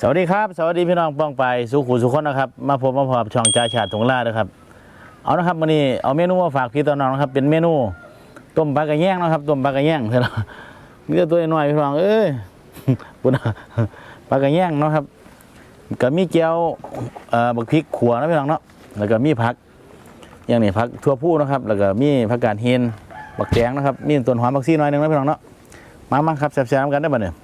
สวัสดีครับ สวัสดีพี่น้องป้องไปสุขุสุขคนนะครับมาพบมาพบช่องจ่าชาติถงล่านะครับ เอานะครับวันนี้เอาเมนูมาฝากพี่ตอนน้องนะครับ เป็นเมนูต้มปลากระแยงนะครับต้มปลากระแยงเท่านั้นมีแต่ตัวน้อยพี่น้องเอ้ยปุ่นปลากระแยงนะครับก็มีเจียวเอ่อบักพริกขัวนะพี่น้องเนาะแล้วก็มีผักอย่างนี้ผักทั่วผู้นะครับ แล้วก็มีผักกาดเฮนบักแตงนะครับมีต้นหอมบักซี่น้อยหนึงนะพี่น้องเนาะมามาครับแซ่บๆกันได้อบ่เนี่ย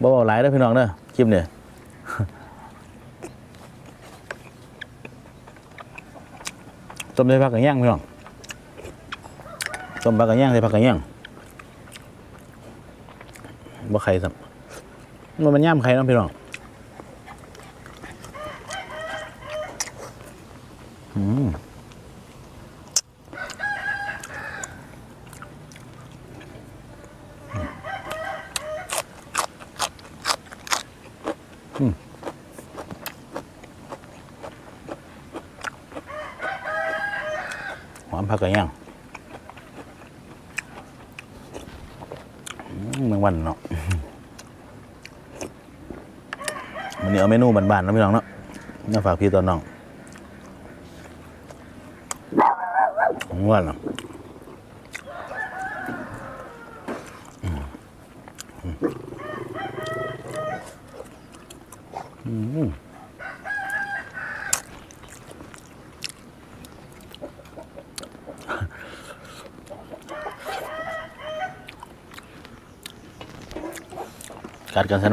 บ่เบาหลายเด้อพี่น้องเด้อคลิปเนี่ยต้มใส่ผักกระย่างพี่น้องต้มผักกระย่างใส่ผักกระย่างบ่ไข่สับมันมันย่ำไข่น้องพี่น้องอืมหอมผักกระเย่าง อืมแมงวันเนาะวันนี้เอาเมนูบานๆนะพี่น้องเนาะน่าฝากพี่ตอนน้องแมงวันเนาะ กัดกันซ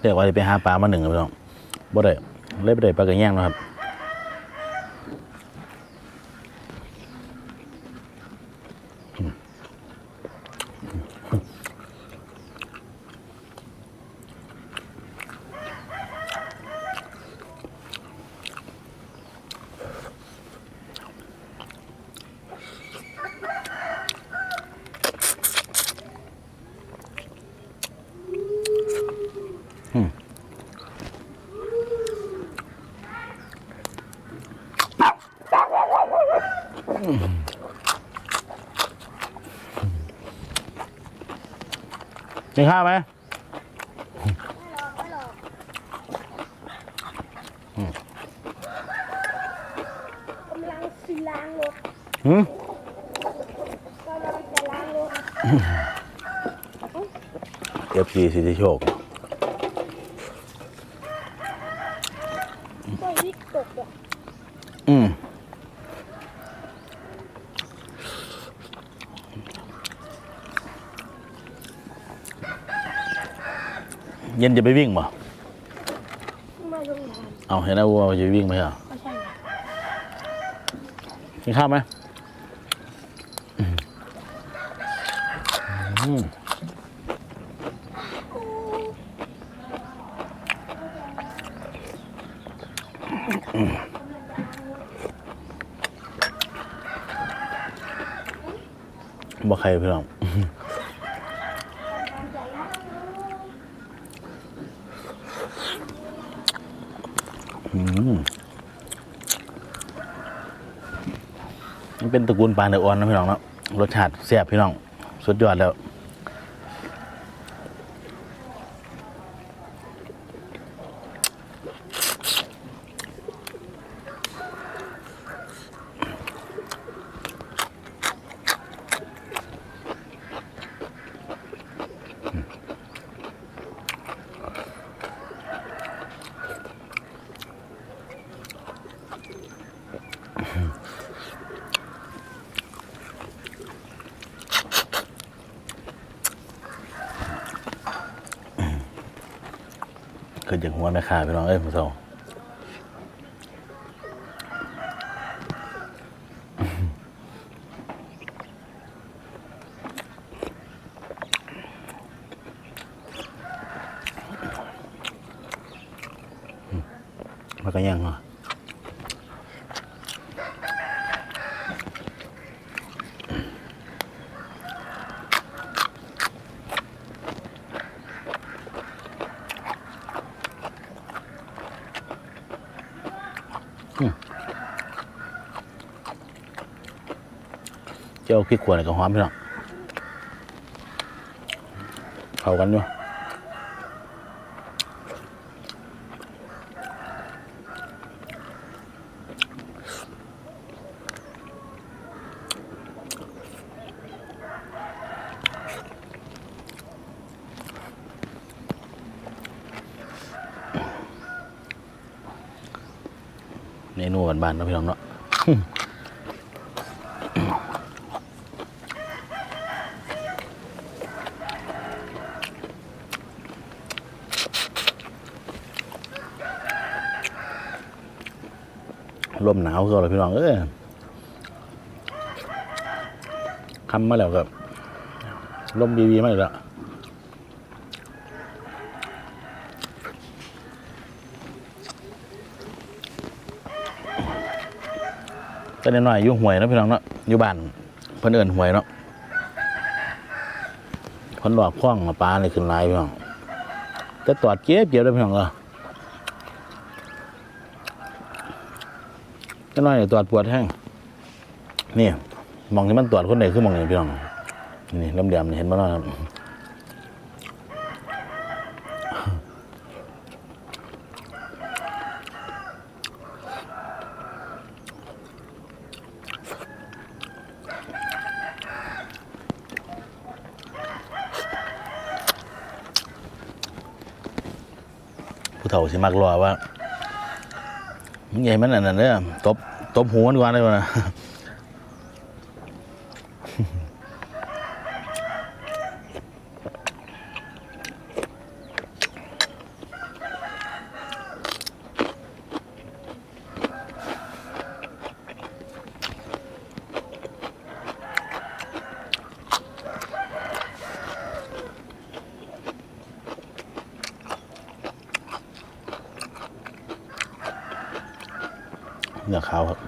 เนอมากันเลยเรียกว่าไปหาปลามาหนึ่งครับพี่น้องบ่ได้เลยไปได้ปลากระแยงเนาะครับ กินข้าวไหมไม่หรอกกำลังสิล้างรถหืมกำลังจะล้างรถเอฟซีสิทธิโชค ก็วิกตกอะอืม เย็นจะไปวิ่งบ่มาโรงงานเอาเห็นนะวัวจะไปวิ่งไหมเหรอไม่ใช่นะกินข้าวไหมอืมบ่ใครพี่น้อง อืมมัน เป็นตระกูลปลาเนื้ออ่อนนะพี่น้องเนาะรสชาติแซ่บพี่น้อง สุดยอดแล้ว เกิดจากหัวแม่ค้าพี่น้องเอ้ยผู้สองมันก็ยังเหรอ เจ้าพริกขวดกับหอมพี่น้องเข้ากันอยู่เมนูบ้านๆนะพี่น้องเนาะ ลมหนาวก็เลยพี่น้องเอ้ยคำมาแล้วกับลมบีบีมาอีกแล้วก็น้อยอยู่หวยนะพี่น้องเนาะอยู่บ้านเพิ่นเอิ้นหวยเนาะเพิ่นหลอกข้องปลาเลยขึ้นลายพี่น้องแต่ตอดเจ็บเจ็บเลยพี่น้องเอ อก็น้อยตรวจปวดแห้งนี่มองที่มันตรวจคนไหนคือมองนี่พี่น้องนี่ลำเดียมนี่เห็นบ้างครับผู้เฒ่าสิมักรอว่า ใหญ่มันอันนั้นเนี่ยตบตบหัวมันก่อนเลยวะนะ เนื้อขาวครับ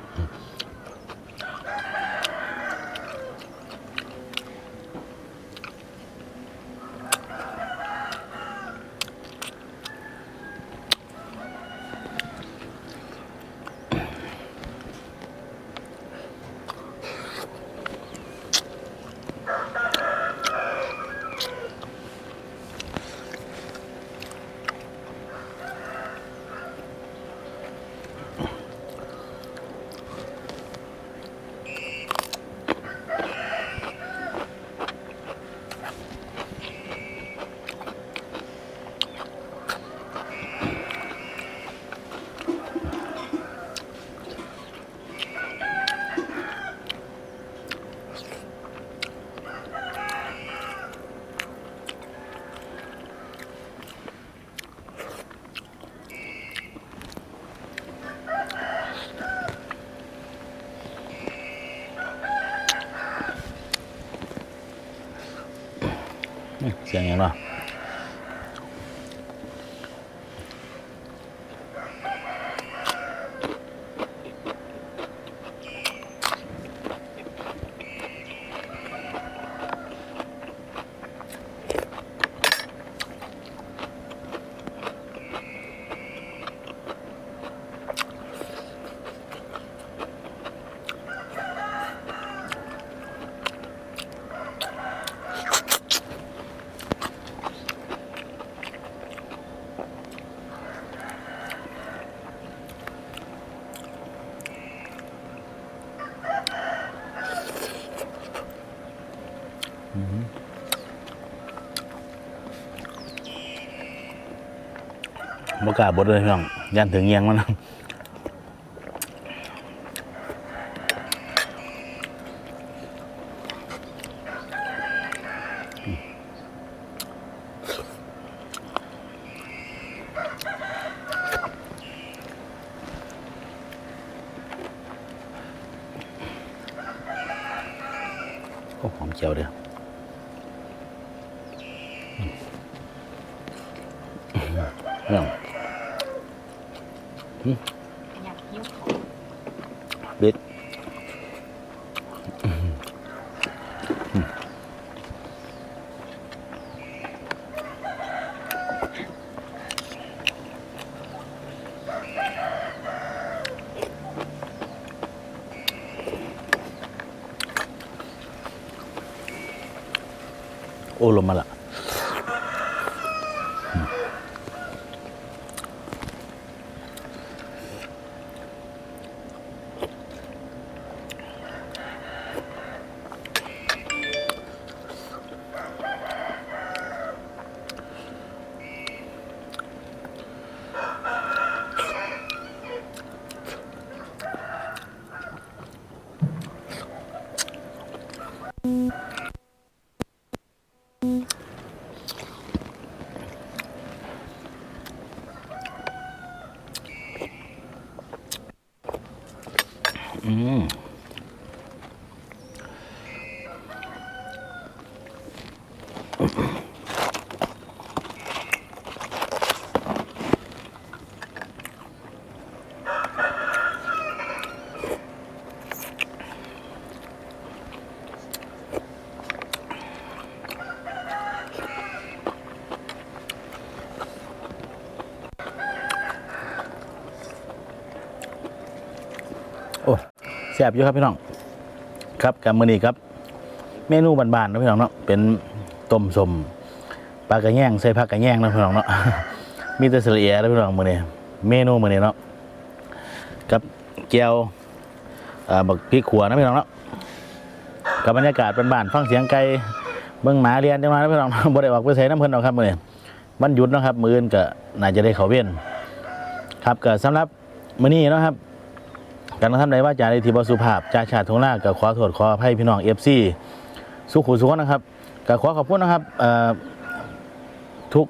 เสียง บกล้าบดเลยพี่น้องยันถึงเงียงมันโอ้หอมเจียวเดียวเรื่อง เด็ดโอ้ลงมาละ อื ซ่บอยู่ครับพี่น้อง ครับกับมือนี้ครับ เมนูบานๆนะพี่น้องเนาะ เป็นต้มสมปลากระแยงใส่ผักกระแยงนะพี่น้องเนาะ มีแต่เสลียนะพี่น้องมือนี้ เมนูมือนี้เนาะกับแก้วเอ่อบักพริกขัวนะพี่น้องเนาะกับบรรยากาศบ้านๆฟังเสียงไก่เบิ่งหมาเรียนจังมานะพี่น้องบ่ได้ออกไปใส่น้ำเพิ่นหรอกครับมื้อนี้วันหยุดนะครับ มื้ออื่นก็น่าจะได้เขาเวียนครับก็สำหรับมื้อนี้เนาะครับ การทำใดว่าจาใดที่บสุภาพจ่าชาติทงหน้าก็ขอโทษขออภัยพี่น้อง FC สุขุสุขนะครับก็ขอขอบคุณนะครับทุก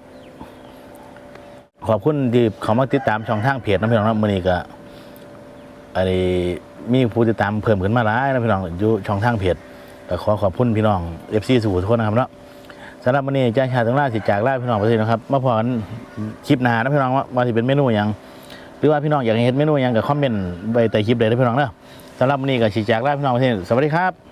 ขอบคุณที่เขามาติดตามช่องทางเพจนะพี่น้องนะมือนี้ก็อะไรมีผู้ติดตามเพิ่มขึ้นมาหลายนะพี่น้องอยู่ช่องทางเพจก็ขอขอบคุณพี่น้อง FC สุขุทุกคนะครับเนาะสำหรับวันนี้จาชาติทงหน้าสิจากลาพี่น้องไปเลยนะครับมาพอกันคลิปหนานะพี่น้องว่าว่เป็นเมนูหยัง หรือว่าพี่น้องอยากให้เห็นเมนูยังกับคอมเมนต์ไว้ใต้คลิปเลยนะพี่น้องเนาะสำหรับวันนี้ก็ชี้แจกลาพี่น้องประเทศสวัสดีครับ